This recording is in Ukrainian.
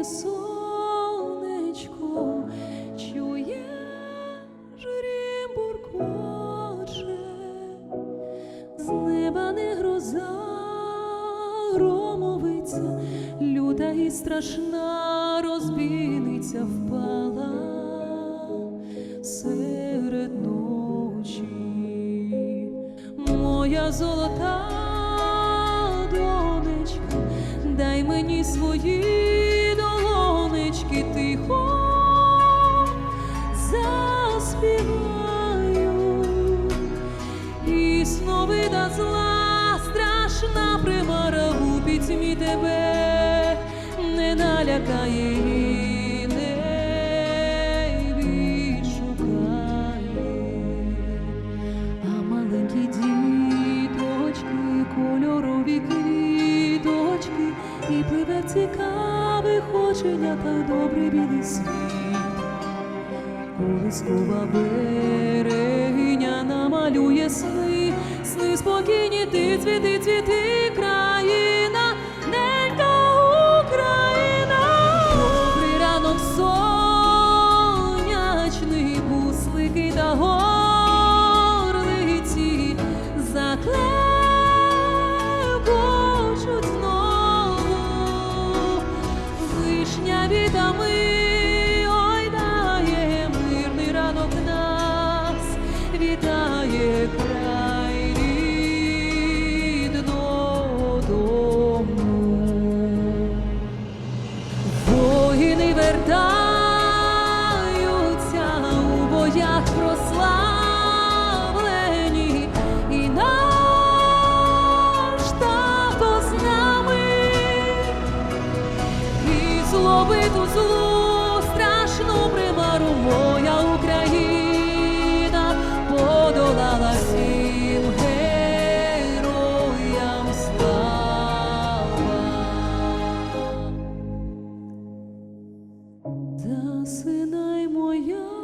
мені сонечко, чуєш буркоче, з неба не гроза громовиця, люта і страшна розбійниця впала серед ночі, моя золота. Дай мені свої у тебе не налякає і не відшукає. А маленькі діточки, кольорові квіточки, і пливе цікавих оченятах добрий білий світ. Колискова берегиня намалює сни, сни спокійні, ти цвіти, цвіти, ми. Зловиту злу страшну примару моя Україна подолала всім героям слава. Засинай моя